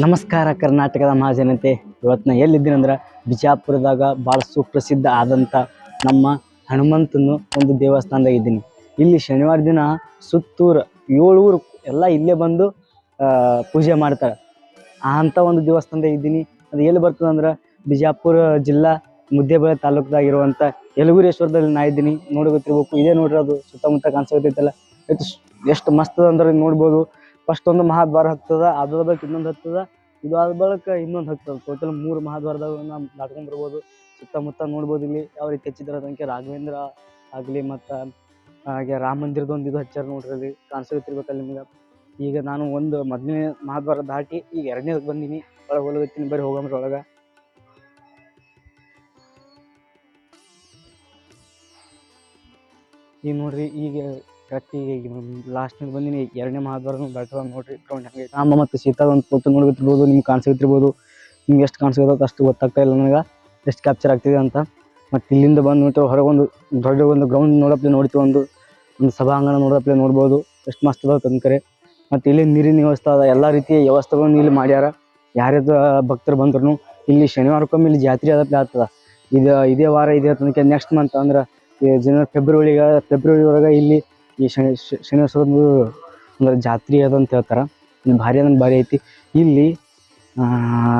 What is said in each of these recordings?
ನಮಸ್ಕಾರ ಕರ್ನಾಟಕದ ಮಹಾಜನತೆ ಇವತ್ತು ನಾ ಎಲ್ಲಿದ್ದೀನಿ ಅಂದ್ರೆ ಬಿಜಾಪುರದಾಗ ಭಾಳ ಸುಪ್ರಸಿದ್ಧ ಆದಂಥ ನಮ್ಮ ಹನುಮಂತನ ಒಂದು ದೇವಸ್ಥಾನದಾಗ ಇದ್ದೀನಿ. ಇಲ್ಲಿ ಶನಿವಾರ ದಿನ ಸುತ್ತೂರು, ಏಳೂರು ಎಲ್ಲ ಇಲ್ಲೇ ಬಂದು ಪೂಜೆ ಮಾಡ್ತಾರೆ. ಅಂಥ ಒಂದು ದೇವಸ್ಥಾನದಾಗ ಇದ್ದೀನಿ. ಅದು ಎಲ್ಲಿ ಬರ್ತದಂದ್ರೆ ಬಿಜಾಪುರ ಜಿಲ್ಲಾ ಮುದ್ದೇಬಳೆ ತಾಲೂಕದಾಗ ಇರುವಂಥ ಯಲಗುರೇಶ್ವರದಲ್ಲಿ ನಾ ಇದ್ದೀನಿ. ನೋಡಿ ಗೊತ್ತಿರ್ಬೇಕು ಇದೇ ನೋಡ್ರಿ ಅದು ಸುತ್ತಮುತ್ತ ಕಾಣಿಸ್ತೈತಲ್ಲ ಎಷ್ಟು ಮಸ್ತ್ ಅದ ಅಂದ್ರೆ ನೋಡ್ಬೋದು. ಫಸ್ಟ್ ಒಂದು ಮಹಾದ್ವಾರ ಹತ್ತದ ಅದ್ರ ಬಳಿಕ ಇನ್ನೊಂದು ಹತ್ತದ, ಇದು ಆದ ಬಳಿಕ ಇನ್ನೊಂದು ಹತ್ತದ. ಟೋಟಲ್ ಮೂರು ಮಹಾದ್ವಾರದಾಗ ನಾವು ದಾಟ್ಕೊಂಡ್ ಬರ್ಬೋದು ಸುತ್ತಮುತ್ತ ನೋಡ್ಬೋದು ಇಲ್ಲಿ ಯಾವ ರೀತಿ ಅದಕ್ಕೆ ರಾಘವೇಂದ್ರ ಆಗಲಿ ಮತ್ತ, ಹಾಗೆ ರಾಮ ಮಂದಿರದೊಂದು ಇದು ಹಚ್ಚಾರ ನೋಡ್ರಿ ಅಲ್ಲಿ ಕಾಣಿಸ್ಕೊತಿರ್ಬೇಕಲ್ಲ ನಿಮ್ಗೆ. ಈಗ ನಾನು ಒಂದು ಮೊದಲನೇ ಮಹಾದ್ವಾರ ದಾಟಿ ಈಗ ಎರಡನೇ ಬಂದೀನಿ. ಒಳಗೆ ಹೋಗ್ತೀನಿ ಬರೀ ಹೋಗಮ್ರಿ ಒಳಗೆ. ಈಗ ನೋಡ್ರಿ, ಈಗ ಕರೆಕ್ಟ್ ಈಗ ಲಾಸ್ಟ್ ಬಂದಿನಿ. ಎರಡನೇ ಮಹಾದ್ವಾರನು ದಾಟದ ನೋಡ್ರಿ. ಗ್ರೌಂಡ್ ಹಂಗೆ ರಾಮ ಮತ್ತು ಸೀತಾ ಒಂದು ಫೋಟೋ ನೋಡ್ಬಿಟ್ಟಿರ್ಬೋದು, ನಿಮ್ಗೆ ಕಾಣಿಸ್ತಿರ್ಬೋದು ನಿಮ್ಗೆ ಎಷ್ಟು ಕಾಣಿಸ್ಕೊತೋ ಅಷ್ಟು ಗೊತ್ತಾಗ್ತಾ ಇಲ್ಲ ನನಗೆ. ಎಷ್ಟು ಕ್ಯಾಪ್ಚರ್ ಆಗ್ತಿದೆ ಅಂತ. ಮತ್ತು ಇಲ್ಲಿಂದ ಬಂದ್ಬಿಟ್ಟು ಹೊರಗೊಂದು ದೊಡ್ಡ ಒಂದು ಗ್ರೌಂಡ್ ನೋಡಪ್ಲೆ ನೋಡ್ತೀವಿ ಒಂದು ಒಂದು ಸಭಾಂಗಣ ನೋಡಪ್ಲೆ ನೋಡ್ಬೋದು. ಎಷ್ಟು ಮಸ್ತ್ ಅದಾವೆ ತಂದ್ಕರೆ ಮತ್ತು ಇಲ್ಲಿ ನೀರಿನ ವ್ಯವಸ್ಥೆ ಅದ. ಎಲ್ಲ ರೀತಿಯ ವ್ಯವಸ್ಥೆಗಳನ್ನು ಇಲ್ಲಿ ಮಾಡ್ಯಾರ. ಯಾರ್ಯಾರು ಭಕ್ತರು ಬಂದ್ರು ಇಲ್ಲಿ ಶನಿವಾರಕ್ಕೊಮ್ಮೆ ಇಲ್ಲಿ ಜಾತ್ರೆ ಅದಪ್ಲೆ ಆಗ್ತದ. ಇದು, ಇದೇ ವಾರ ಇದೆ ತನಕ ನೆಕ್ಸ್ಟ್ ಮಂತ್ ಅಂದ್ರೆ ಜನವರಿ ಫೆಬ್ರವರಿಗ ಫೆಬ್ರವರಿ ಇಲ್ಲಿ ಈ ಶನಿ ಶ- ಶನಿವಾರದೊಂದು ಅಂದ್ರೆ ಜಾತ್ರೆ ಅದ ಅಂತ ಹೇಳ್ತಾರೆ. ಇಲ್ಲಿ ಭಾರಿ ಅಂದ್ರೆ ಭಾರಿ ಐತಿ. ಇಲ್ಲಿ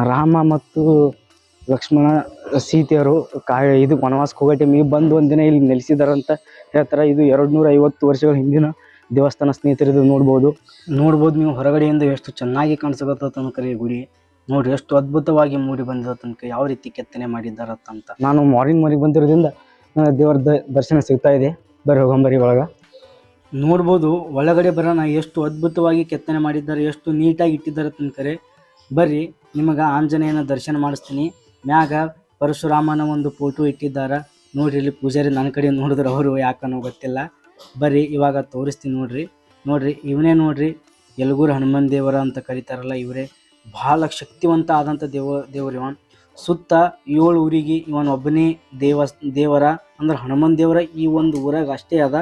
ರಾಮ ಮತ್ತು ಲಕ್ಷ್ಮಣ ಸೀತೆಯರು ಕಾ ಇದು ವನವಾಸಕ್ಕೆ ಹೋಗೋ ಟೈಮಿಗೆ ಬಂದು ಒಂದಿನ ಇಲ್ಲಿ ನೆಲೆಸಿದಾರಂತ ಅಂತ ಹೇಳ್ತಾರೆ. ಇದು ಎರಡು ನೂರ ಐವತ್ತು ವರ್ಷಗಳ ಹಿಂದಿನ ದೇವಸ್ಥಾನ ಸ್ನೇಹಿತರಿದು ನೋಡ್ಬೋದು. ನೋಡ್ಬೋದು ನೀವು ಹೊರಗಡೆಯಿಂದ ಎಷ್ಟು ಚೆನ್ನಾಗಿ ಕಾಣಿಸಕತ್ತ ತನಕ ಈ ಗುಡಿ. ನೋಡಿ ಎಷ್ಟು ಅದ್ಭುತವಾಗಿ ಮೂಡಿ ಬಂದ ತನಕ ಯಾವ ರೀತಿ ಕೆತ್ತನೆ ಮಾಡಿದ್ದಾರೆ ಅಂತ ನಾನು ಮಾರ್ನಿಂಗ್ ಮಾರ್ನಿಂಗ್ ಬಂದಿರೋದ್ರಿಂದ ದೇವರ ದರ್ಶನ ಸಿಗ್ತಾ ಇದೆ. ಬರ್ರಿ ಹೋಗಂಬರಿ ಒಳಗ. ನೋಡ್ಬೋದು ಒಳಗಡೆ ಬರೋಣ, ಎಷ್ಟು ಅದ್ಭುತವಾಗಿ ಕೆತ್ತನೆ ಮಾಡಿದ್ದಾರೆ, ಎಷ್ಟು ನೀಟಾಗಿ ಇಟ್ಟಿದ್ದಾರೆ ತನಕರೆ. ಬರ್ರಿ, ನಿಮಗೆ ಆಂಜನೇಯನ ದರ್ಶನ ಮಾಡಿಸ್ತೀನಿ. ಮ್ಯಾಗ ಪರಶುರಾಮನ ಒಂದು ಫೋಟೋ ಇಟ್ಟಿದ್ದಾರೆ. ನೋಡ್ರಿ, ಇಲ್ಲಿ ಪೂಜಾರಿ ನನ್ನ ಕಡೆ ನೋಡಿದ್ರೆ ಅವರು ಯಾಕನೋ ಗೊತ್ತಿಲ್ಲ. ಬರ್ರಿ, ಇವಾಗ ತೋರಿಸ್ತೀನಿ ನೋಡ್ರಿ. ನೋಡ್ರಿ, ಇವನೇ ನೋಡ್ರಿ, ಯಲಗೂರು ಹನುಮನ್ ದೇವರ ಅಂತ ಕರೀತಾರಲ್ಲ ಇವರೇ. ಬಹಳ ಶಕ್ತಿವಂತ ಆದಂಥ ದೇವ, ದೇವರು ಇವನ್. ಸುತ್ತ ಏಳು ಊರಿಗೆ ಇವನ್ ಒಬ್ಬನೇ ದೇವ ದೇವರ, ಅಂದ್ರೆ ಹನುಮನ್ ದೇವರ ಈ ಒಂದು ಊರಾಗ ಅಷ್ಟೇ ಅದ.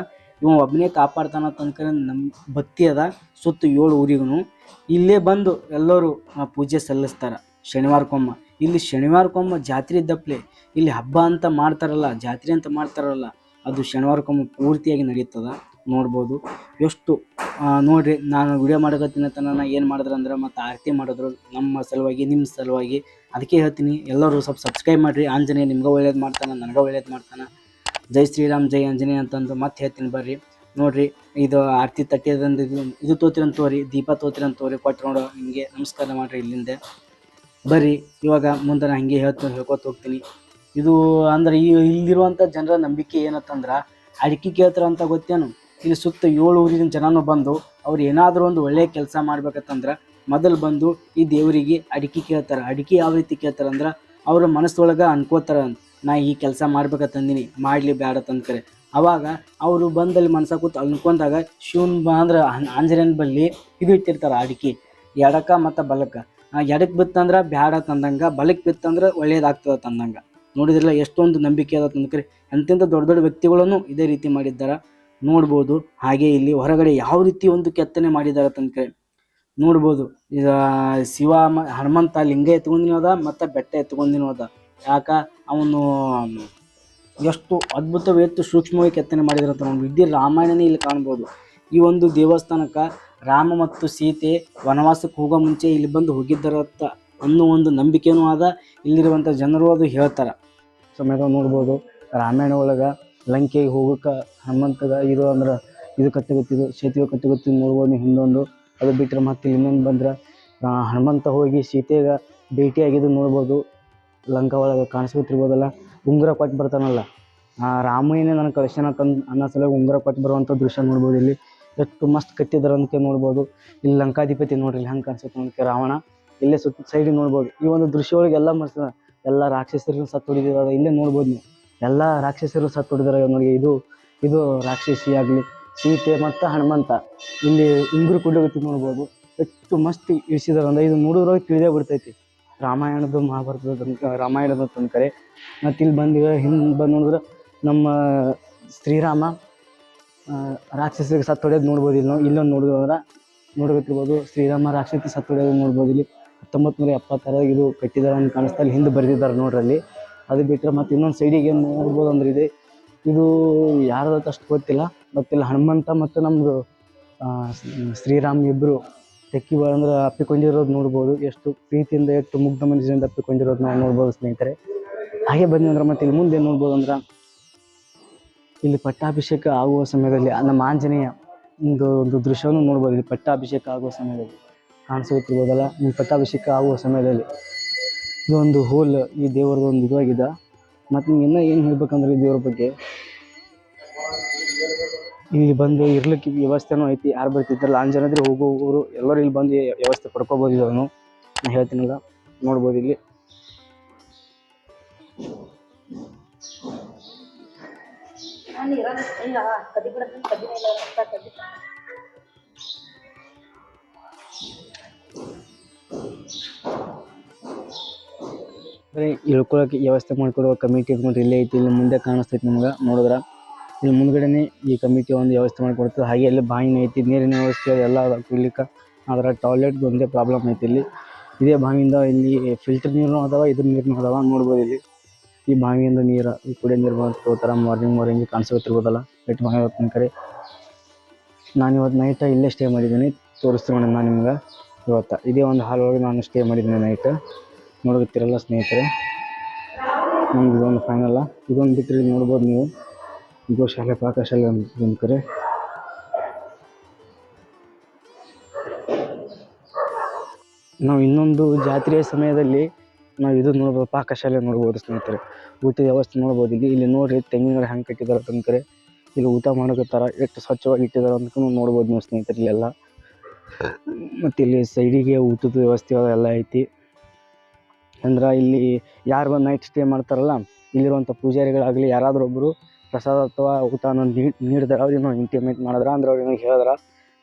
ಇವ ಒಬ್ಬನೇ ಕಾಪಾಡ್ತಾನ ತನಕ ನಮ್ಮ ಭಕ್ತಿ ಅದ ಸುತ್ತ ಏಳು ಊರಿಗೂ ಇಲ್ಲೇ ಬಂದು ಎಲ್ಲರೂ ಆ, ಪೂಜೆ ಸಲ್ಲಿಸ್ತಾರ. ಶನಿವಾರಕ್ಕೊಮ್ಮ ಇಲ್ಲಿ ಶನಿವಾರಕ್ಕೊಮ್ಮ ಜಾತ್ರೆ ಇದ್ದಪ್ಲೆ. ಇಲ್ಲಿ ಹಬ್ಬ ಅಂತ ಮಾಡ್ತಾರಲ್ಲ ಜಾತ್ರೆ ಅಂತ ಮಾಡ್ತಾರಲ್ಲ ಅದು ಶನಿವಾರಕ್ಕೊಮ್ಮೆ ಪೂರ್ತಿಯಾಗಿ ನಡೀತದ. ನೋಡ್ಬೋದು. ಎಷ್ಟು ನೋಡ್ರಿ ನಾನು ವಿಡಿಯೋ ಮಾಡಕತ್ತೀನಿ ತನ ಏನು ಮಾಡಿದ್ರು ಅಂದ್ರೆ ಮತ್ತು ಆರತಿ ಮಾಡಿದ್ರು ನಮ್ಮ ಸಲುವಾಗಿ ನಿಮ್ಮ ಸಲುವಾಗಿ. ಅದಕ್ಕೆ ಹೇಳ್ತೀನಿ ಎಲ್ಲರೂ ಸ್ವಲ್ಪ ಸಬ್ಸ್ಕ್ರೈಬ್ ಮಾಡಿರಿ. ಆಂಜನೇಯ ನಿಮ್ಗೆ ಒಳ್ಳೇದು ಮಾಡ್ತಾನೆ ನನಗೆ ಒಳ್ಳೇದು ಮಾಡ್ತಾನೆ. ಜೈ ಶ್ರೀರಾಮ್, ಜೈ ಆಂಜನೇಯ ಅಂತಂದು ಮತ್ತೆ ಹೇಳ್ತೀನಿ ಬರ್ರಿ. ನೋಡ್ರಿ, ಇದು ಆರತಿ ತಟ್ಟಿದಂದು ಇದು ಇದು ತೋತಿರಂತ ತೋರಿ, ದೀಪ ತೋತಿರಂತ ತೋರಿ ಕೊಟ್ಟು ನೋಡು, ಹಿಂಗೆ ನಮಸ್ಕಾರ ಮಾಡ್ರಿ ಇಲ್ಲಿಂದ. ಬರ್ರಿ, ಇವಾಗ ಮುಂದೆ ನಾನು ಹಿಂಗೆ ಹೇಳ್ತೀನಿ, ಹೇಳ್ಕೊತ ಹೋಗ್ತೀನಿ. ಇದು ಅಂದ್ರೆ ಈ ಇಲ್ಲಿರುವಂಥ ಜನರ ನಂಬಿಕೆ ಏನತ್ತಂದ್ರ, ಅಡಿಕೆ ಕೇಳ್ತಾರ ಅಂತ ಗೊತ್ತೇನು? ಇಲ್ಲಿ ಸುತ್ತ ಏಳು ಊರಿನ ಜನನು ಬಂದು, ಅವ್ರು ಏನಾದರೂ ಒಂದು ಒಳ್ಳೆಯ ಕೆಲಸ ಮಾಡ್ಬೇಕಂತಂದ್ರೆ ಮೊದಲು ಬಂದು ಈ ದೇವರಿಗೆ ಅಡಿಕೆ ಕೇಳ್ತಾರೆ. ಅಡಿಕೆ ಯಾವ ರೀತಿ ಕೇಳ್ತಾರೆ ಅಂದ್ರೆ ಅವ್ರ ಮನಸ್ಸೊಳಗೆ ಅನ್ಕೋತಾರ, ನಾ ಈ ಕೆಲಸ ಮಾಡ್ಬೇಕಂತಂದಿನಿ ಮಾಡಲಿ ಬೇಡ ತಂದ್ಕರೆ ಅವಾಗ ಅವರು ಬಂದಲ್ಲಿ ಮನ್ಸ ಕೂತು ಅನ್ಕೊಂಡಾಗ ಶಿವನ್ ಬ ಅಂದ್ರೆ ಆಂಜನೇಯನ ಬಲ್ಲಿ ಇದು ಇಟ್ಟಿರ್ತಾರೆ ಅಡಿಕೆ. ಎಡಕ ಮತ್ತು ಬಲಕ್ಕ ಎಡಕ್ಕೆ ಬಿತ್ತಂದ್ರೆ ಬ್ಯಾಡ ತಂದಂಗ ಬಲಕ್ಕೆ ಬಿತ್ತಂದ್ರೆ ಒಳ್ಳೇದಾಗ್ತದ ತಂದಂಗ. ನೋಡಿದ್ರಲ್ಲ ಎಷ್ಟೊಂದು ನಂಬಿಕೆ ಅದ ತಂದ್ಕರೆ ಅಂತಿಂತ ದೊಡ್ಡ ದೊಡ್ಡ ವ್ಯಕ್ತಿಗಳನ್ನು ಇದೇ ರೀತಿ ಮಾಡಿದ್ದಾರೆ. ನೋಡ್ಬೋದು, ಹಾಗೆ ಇಲ್ಲಿ ಹೊರಗಡೆ ಯಾವ ರೀತಿ ಒಂದು ಕೆತ್ತನೆ ಮಾಡಿದ್ದಾರೆ ತನಕ ನೋಡ್ಬೋದು. ಈಗ ಶಿವ ಮ, ಹನುಮಂತ ಲಿಂಗ ಎತ್ಕೊಂಡಿನೂ ಅದ ಮತ್ತು ಬೆಟ್ಟ ಎತ್ಕೊಂಡಿನೂ ಅದ ಯಾಕ? ಅವನು, ಎಷ್ಟು ಅದ್ಭುತವಾಗಿ ಎತ್ತು ಸೂಕ್ಷ್ಮವಾಗಿ ಕೆತ್ತನೆ ಮಾಡಿದ್ರಂತ ನಾವು ಇಡೀ ರಾಮಾಯಣನೇ ಇಲ್ಲಿ ಕಾಣ್ಬೋದು. ಈ ಒಂದು ದೇವಸ್ಥಾನಕ್ಕೆ ರಾಮ ಮತ್ತು ಸೀತೆ ವನವಾಸಕ್ಕೆ ಹೋಗೋ ಮುಂಚೆ ಇಲ್ಲಿ ಬಂದು ಹೋಗಿದ್ದಾರತ್ತ ಅನ್ನೋ ಒಂದು ನಂಬಿಕೆನೂ ಆದ ಇಲ್ಲಿರುವಂಥ ಜನರು ಅದು ಹೇಳ್ತಾರೆ. ಸಮೇತ ನೋಡ್ಬೋದು, ರಾಮಾಯಣ ಒಳಗೆ ಲಂಕೆಗೆ ಹೋಗೋಕೆ ಹನುಮಂತಗ ಇದು ಅಂದ್ರೆ ಇದು ಕಟ್ಟಗತ್ತಿದು ಸೇತುವೆ ಕಟ್ಟಿಗುತ್ತಿದ್ದು ನೋಡ್ಬೋದು ಹಿಂದೊಂದು. ಅದು ಬಿಟ್ಟರೆ ಮತ್ತೆ ಇನ್ನೊಂದು ಬಂದ್ರೆ ಹನುಮಂತ ಹೋಗಿ ಸೀತೆಗೆ ಭೇಟಿಯಾಗಿದ್ದು ನೋಡ್ಬೋದು. ಲಂಕಾ ಒಳಗೆ ಕಾಣಿಸ್ಕೊತಿರ್ಬೋದಲ್ಲ ಉಂಗುರ ಕೊಟ್ಟು ಬರ್ತಾನಲ್ಲ ರಾಮಯ್ಯನೇ ನನಗೆ ಕಳಿಸ್ಯಾನ ತಂದು ಅನ್ನೋ ಸಲುವಾಗಿ ಉಂಗುರ ಕೊಟ್ಟು ಬರುವಂಥ ದೃಶ್ಯ ನೋಡ್ಬೋದು ಇಲ್ಲಿ. ಎಷ್ಟು ಮಸ್ತ್ ಕಟ್ಟಿದಾರೆ ಅಂತ ನೋಡ್ಬೋದು. ಇಲ್ಲಿ ಲಂಕಾಧಿಪತಿ ನೋಡ್ರಿ, ಹೆಂಗೆ ಕಾಣಿಸುತ್ತೆ ನೋಡಕ್ಕೆ ರಾವಣ. ಇಲ್ಲೇ ಸುತ್ತ ಸೈಡಿಗೆ ನೋಡ್ಬೋದು. ಈ ಒಂದು ದೃಶ್ಯ ಒಳಗೆ ಎಲ್ಲ ಮಸ್ತ್ ಎಲ್ಲ ರಾಕ್ಷಸರು ಸತ್ತು ಹೊಡಿದಿರ ಇಲ್ಲೇ ನೋಡ್ಬೋದು ನೀವು. ಎಲ್ಲ ರಾಕ್ಷಸರು ಸತ್ತು ಹೊಡಿದಾರೆ ನೋಡಿ ಇದು ಇದು ರಾಕ್ಷಸಿ ಆಗಲಿ ಸೀತೆ ಮತ್ತು ಹನುಮಂತ. ಇಲ್ಲಿ ಉಂಗುರು ಕುಡ್ಲಿಗತ್ತಿ ನೋಡ್ಬೋದು. ಎಷ್ಟು ಮಸ್ತ್ ಇಳಿಸಿದಾರೆ. ಅಂದ್ರೆ ಇದು ನೋಡಿದ್ರಾಗ ತಿಳಿದೇ ಬಿಡ್ತೈತಿ. ರಾಮಾಯಣದ ಮಹಾಭಾರತದ ತನಕ ರಾಮಾಯಣದ ತನಕರೆ. ಮತ್ತು ಇಲ್ಲಿ ಬಂದು ಹಿಂದೆ ಬಂದು ನೋಡಿದ್ರೆ ನಮ್ಮ ಶ್ರೀರಾಮ ರಾಕ್ಷಸರಿಗೆ ಸತ್ತು ಹೊಡೆಯೋದು ನೋಡ್ಬೋದು ಇಲ್ಲಿ ಇಲ್ಲೊಂದು ನೋಡಿದ್ರೆ ನೋಡ್ಬೇಕಿರ್ಬೋದು ಶ್ರೀರಾಮ, ರಾಕ್ಷಸಿ ಸತ್ತು ಹೊಡೆಯೋದು ನೋಡ್ಬೋದು ಇಲ್ಲಿ. ಹತ್ತೊಂಬತ್ತು ನೂರ ಎಪ್ಪತ್ತಾರಾಗ ಇದು ಕಟ್ಟಿದಾರೆ ಅಂತ ಕಾಣಿಸ್ತಾ ಇಲ್ಲಿ ಹಿಂದೆ ಬರೆದಿದ್ದಾರೆ ನೋಡ್ರಿ ಅಲ್ಲಿ. ಅದು ಬಿಟ್ಟರೆ ಮತ್ತು ಇನ್ನೊಂದು ಸೈಡಿಗೆ ನೋಡ್ಬೋದು ಅಂದ್ರೆ ಇದೆ. ಯಾರ್ದಂತ ಅಷ್ಟು ಗೊತ್ತಿಲ್ಲ. ಮತ್ತು ಇಲ್ಲಿ ಹನುಮಂತ ಮತ್ತು ನಮ್ಮದು ಶ್ರೀರಾಮ್ ಇಬ್ಬರು ತೆಕ್ಕಿ ಅಂದ್ರೆ ಅಪ್ಪಿಕೊಂಡಿರೋದು ನೋಡ್ಬೋದು. ಎಷ್ಟು ಪ್ರೀತಿಯಿಂದ ಎಷ್ಟು ಮುಗ್ಧ ಮನಸ್ಸಿನಿಂದ ಅಪ್ಪಿಕೊಂಡಿರೋದು ನಾವು ನೋಡ್ಬೋದು ಸ್ನೇಹಿತರೆ. ಹಾಗೆ ಬನ್ನಿ ಅಂದ್ರೆ ಮತ್ತೆ ಇಲ್ಲಿ ಮುಂದೆ ನೋಡ್ಬೋದು ಅಂದ್ರೆ ಇಲ್ಲಿ ಪಟ್ಟಾಭಿಷೇಕ ಆಗುವ ಸಮಯದಲ್ಲಿ ನಮ್ಮ ಆಂಜನೇಯ ಒಂದು ಒಂದು ದೃಶ್ಯವನ್ನು ನೋಡ್ಬೋದು. ಇಲ್ಲಿ ಪಟ್ಟಾಭಿಷೇಕ ಆಗುವ ಸಮಯದಲ್ಲಿ ಕಾಣಿಸುತ್ತಿರ್ಬೋದಲ್ಲ ಈ ಪಟ್ಟಾಭಿಷೇಕ ಆಗುವ ಸಮಯದಲ್ಲಿ ಇದು ಒಂದು ಹೋಲ್ ಈ ದೇವರದೊಂದು ಇದಾಗಿದೆ. ಮತ್ತು ಇನ್ನೂ ಏನು ಹೇಳ್ಬೇಕಂದ್ರೆ ಈ ದೇವ್ರ ಬಗ್ಗೆ? ಇಲ್ಲಿ ಬಂದು ಇರ್ಲಿಕ್ಕೆ ವ್ಯವಸ್ಥೆನೂ ಐತಿ, ಯಾರು ಬರ್ತಿದ್ರಲ್ಲ ಹೋಗೋ ಹೋಗೋರು ಎಲ್ಲರೂ ಇಲ್ಲಿ ಬಂದು ವ್ಯವಸ್ಥೆ ಪಡ್ಕೋಬೋದು ಇದನ್ನು ನಾನು ಹೇಳ್ತೀನಲ್ಲ ನೋಡ್ಬೋದು ಇಲ್ಲಿ. ಇಳ್ಕೊಳಕ್ಕೆ ವ್ಯವಸ್ಥೆ ಮಾಡಿಕೊಡುವ ಕಮಿಟಿ ನೋಡ್ರಿ ಇಲ್ಲೇ ಐತಿ, ಇಲ್ಲಿ ಮುಂದೆ ಕಾಣಿಸ್ತೈತಿ ನಿಮ್ಗೆ, ನೋಡಿದ್ರ? ಇಲ್ಲಿ ಮುಂದ್ಗಡೆನೆ ಈ ಕಮಿಟಿ ಒಂದು ವ್ಯವಸ್ಥೆ ಮಾಡಿಕೊಡ್ತದೆ. ಹಾಗೆ ಅಲ್ಲಿ ಬಾವಿನ ಐತಿ, ನೀರಿನ ವ್ಯವಸ್ಥೆ ಎಲ್ಲ ಕುಡಿಲಿಕ್ಕ ಆದ್ರೆ ಟಾಯ್ಲೆಟ್ ಒಂದೇ ಪ್ರಾಬ್ಲಮ್ ಐತಿ ಇಲ್ಲಿ. ಇದೇ ಬಾವಿಯಿಂದ ಇಲ್ಲಿ ಫಿಲ್ಟರ್ ನೀರು ಅದಾವ, ಇದ್ರ ನೀರು ಅದಾವ ನೋಡ್ಬೋದು ಇಲ್ಲಿ. ಈ ಬಾವಿಯಿಂದ ನೀರು, ಈ ಕುಡಿಯೋ ನೀರು ಬಂದು ಮಾರ್ನಿಂಗ್ ಮಾರ್ನಿಂಗ್ ಕಾಣಿಸ್ಕೊತಿರ್ಬೋದಲ್ಲ ಎಟ್ ಬಾವಿ ಹೊತ್ತಿನ ಕಡೆ ನಾನು ಇವತ್ತು ನೈಟ್ ಇಲ್ಲೇ ಸ್ಟೇ ಮಾಡಿದ್ದೀನಿ. ತೋರಿಸ್ತೀನಿ ಮೇಡಮ್ ನಾನು ನಿಮ್ಗೆ ಇವತ್ತು. ಇದೇ ಒಂದು ಹಾಲ್ ಒಳಗೆ ನಾನು ಸ್ಟೇ ಮಾಡಿದ್ದೀನಿ ನೈಟ್ ನೋಡುತ್ತೀರಲ್ಲ ಸ್ನೇಹಿತರೆ. ನಮ್ದು ಇದೊಂದು ಫೈನಲ್ಲ ಇದೊಂದು ಬಿಟ್ಟರೆ ನೋಡ್ಬೋದು ನೀವು. ಗೋಶಾಲೆ ಪಾಕಶಾಲೆ ಅಂತ ಒಂದು ಕರೆ ನಾವು ಇನ್ನೊಂದು ಜಾತ್ರೆಯ ಸಮಯದಲ್ಲಿ ನಾವು ಇದು ನೋಡ್ಬೋದು ಪಾಕಶಾಲೆ ನೋಡ್ಬೋದು ಸ್ನೇಹಿತರೆ. ಊಟದ ವ್ಯವಸ್ಥೆ ನೋಡ್ಬೋದು. ಇಲ್ಲಿ ಇಲ್ಲಿ ನೋಡ್ರಿ ತೆಂಗಿನ ಹೆಂಗೆ ಕಟ್ಟಿದ್ದಾರೆ ಅಂತಂದ್ರೆ ಇಲ್ಲಿ ಊಟ ಮಾಡೋಕತ್ತಾರ ಎಷ್ಟು ಸ್ವಚ್ಛವಾಗಿ ಇಟ್ಟಿದ್ದಾರೆ ಅಂತ ನೋಡ್ಬೋದು ನೀವು ಸ್ನೇಹಿತರೆ ಇಲ್ಲೆಲ್ಲ. ಮತ್ತು ಇಲ್ಲಿ ಸೈಡಿಗೆ ಊಟದ ವ್ಯವಸ್ಥೆ ಎಲ್ಲ ಐತಿ. ಅಂದ್ರೆ ಇಲ್ಲಿ ಯಾರು ಬಂದು ನೈಟ್ ಸ್ಟೇ ಮಾಡ್ತಾರಲ್ಲ ಇಲ್ಲಿರುವಂಥ ಪೂಜಾರಿಗಳಾಗಲಿ ಯಾರಾದರೂ ಒಬ್ಬರು ಪ್ರಸಾದ ಅಥವಾ ಊಟ ನೀಡ್ ನೀಡಿದ್ರೆ ಅವ್ರಿಗೆ ಇಂಟಿಮೇಟ್ ಮಾಡಿದ್ರೆ, ಅಂದ್ರೆ ಅವ್ರಿಗೆ ಹೇಳಿದ್ರೆ,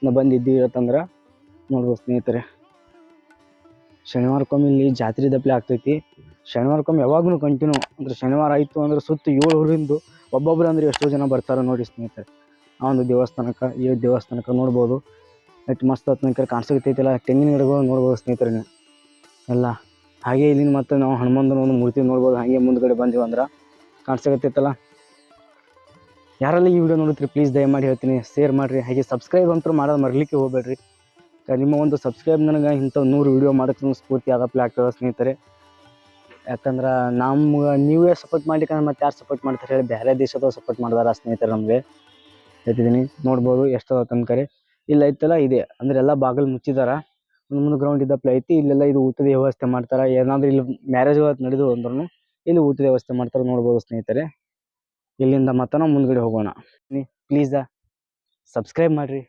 ನಾ ಬಂದಿದ್ದೀವಿ ಇವತ್ತಂದ್ರೆ ನೋಡ್ಬೋದು ಸ್ನೇಹಿತರೆ. ಶನಿವಾರಕ್ಕೊಮ್ಮೆ ಇಲ್ಲಿ ಜಾತ್ರೆ ದಪ್ಪಲೆ ಆಗ್ತೈತಿ. ಶನಿವಾರಕ್ಕೊಮ್ಮೆ ಯಾವಾಗಲೂ ಕಂಟಿನ್ಯೂ ಅಂದ್ರೆ ಶನಿವಾರ ಆಯಿತು ಅಂದ್ರೆ ಸುತ್ತ ಏಳು ಊರಿಂದ ಒಬ್ಬೊಬ್ರು ಅಂದ್ರೆ ಎಷ್ಟೋ ಜನ ಬರ್ತಾರೆ ನೋಡಿ ಸ್ನೇಹಿತರೆ. ಆ ಒಂದು ದೇವಸ್ಥಾನಕ್ಕೆ, ಈ ದೇವಸ್ಥಾನಕ್ಕೆ ನೋಡ್ಬೋದು. ಎಷ್ಟು ಮಸ್ತ್ ಹತ್ತು ಕಾಣಿಸಕತ್ತೈತಿಲ್ಲ, ತೆಂಗಿನ ಗಿಡಗಳು ನೋಡ್ಬೋದು ಸ್ನೇಹಿತರೆ ಎಲ್ಲ. ಹಾಗೆ ಇಲ್ಲಿನ ಮತ್ತೆ ನಾವು ಹನುಮಂತನ ಒಂದು ಮೂರ್ತಿ ನೋಡ್ಬೋದು, ಹಾಗೆ ಮುಂದ್ಗಡೆ ಬಂದೀವಿ ಅಂದ್ರೆ ಯಾರೆಲ್ಲ ಈ ವಿಡಿಯೋ ನೋಡುತ್ತೀರಿ ಪ್ಲೀಸ್ ದಯಮಾಡಿ ಹೇಳ್ತೀನಿ ಶೇರ್ ಮಾಡಿರಿ, ಹಾಗೆ ಸಬ್ಸ್ಕ್ರೈಬ್ ಅಂತೂ ಮಾಡೋದು ಮರಲಿಕ್ಕೆ ಹೋಗ್ಬೇಡ್ರಿ. ನಿಮ್ಮ ಒಂದು ಸಬ್ಸ್ಕ್ರೈಬ್ ನನಗೆ ಇಂಥ ನೂರು ವಿಡಿಯೋ ಮಾಡೋಕ್ಕೆ ಸ್ಫೂರ್ತಿ ಆದಪ್ಲೆ ಆಗ್ತದೆ ಸ್ನೇಹಿತರೆ. ಯಾಕಂದ್ರೆ ನಮ್ಗೆ ನೀವೇ ಸಪೋರ್ಟ್ ಮಾಡ್ಲಿಕ್ಕೆ ಮತ್ತೆ ಯಾರು ಸಪೋರ್ಟ್ ಮಾಡ್ತಾರೆ ಹೇಳಿ ಬೇರೆ ದೇಶದವ್ರು ಸಪೋರ್ಟ್ ಮಾಡಿದಾರ ಸ್ನೇಹಿತರೆ ನಮಗೆ. ಹೇಳ್ತಿದ್ದೀನಿ, ನೋಡ್ಬೋದು ಎಷ್ಟೋ ತನಕರೆ ಇಲ್ಲ ಐತಲ್ಲ ಇದೆ. ಅಂದ್ರೆ ಎಲ್ಲ ಬಾಗಿಲು ಮುಚ್ಚಿದಾರ. ಮುಂದೆ ಮುಂದೆ ಗ್ರೌಂಡ್ ಇದ್ದಪ್ಲೆ ಐತಿ, ಇಲ್ಲೆಲ್ಲ ಇದು ಊಟದ ವ್ಯವಸ್ಥೆ ಮಾಡ್ತಾರೆ. ಏನಾದರೂ ಇಲ್ಲಿ ಮ್ಯಾರೇಜ್ ನಡೆದು ಅಂದ್ರೂ ಇಲ್ಲಿ ಊಟದ ವ್ಯವಸ್ಥೆ ಮಾಡ್ತಾರೆ ನೋಡ್ಬೋದು ಸ್ನೇಹಿತರೆ. ಇಲ್ಲಿಂದ ಮತ್ತೆ ನಾವು ಮುಂದ್ಗಡೆ ಹೋಗೋಣ. ಪ್ಲೀಸ ಸಬ್ಸ್ಕ್ರೈಬ್ ಮಾಡಿರಿ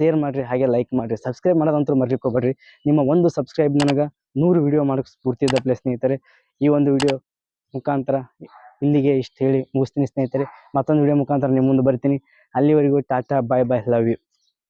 ಶೇರ್ ಮಾಡಿರಿ, ಹಾಗೆ ಲೈಕ್ ಮಾಡಿರಿ. ಸಬ್ಸ್ಕ್ರೈಬ್ ಮಾಡೋದಂತೂ ಮರ್ಜಿಕೋಬೇಡ್ರಿ ನಿಮ್ಮ ಒಂದು ಸಬ್ಸ್ಕ್ರೈಬ್ ನನಗೆ ನೂರು ವಿಡಿಯೋ ಮಾಡೋಕ್ಕೆ ಸ್ಫೂರ್ತಿ ಇದ್ದಪ್ಲೆ ಸ್ನೇಹಿತರೆ, ಈ ಒಂದು ವಿಡಿಯೋ ಮುಖಾಂತರ ಇಲ್ಲಿಗೆ ಇಷ್ಟು ಹೇಳಿ ಮುಗಿಸ್ತೀನಿ ಸ್ನೇಹಿತರೆ. ಮತ್ತೊಂದು ವಿಡಿಯೋ ಮುಖಾಂತರ ನಿಮ್ಮ ಮುಂದೆ ಬರ್ತೀನಿ. ಅಲ್ಲಿವರೆಗೂ tata bye bye love you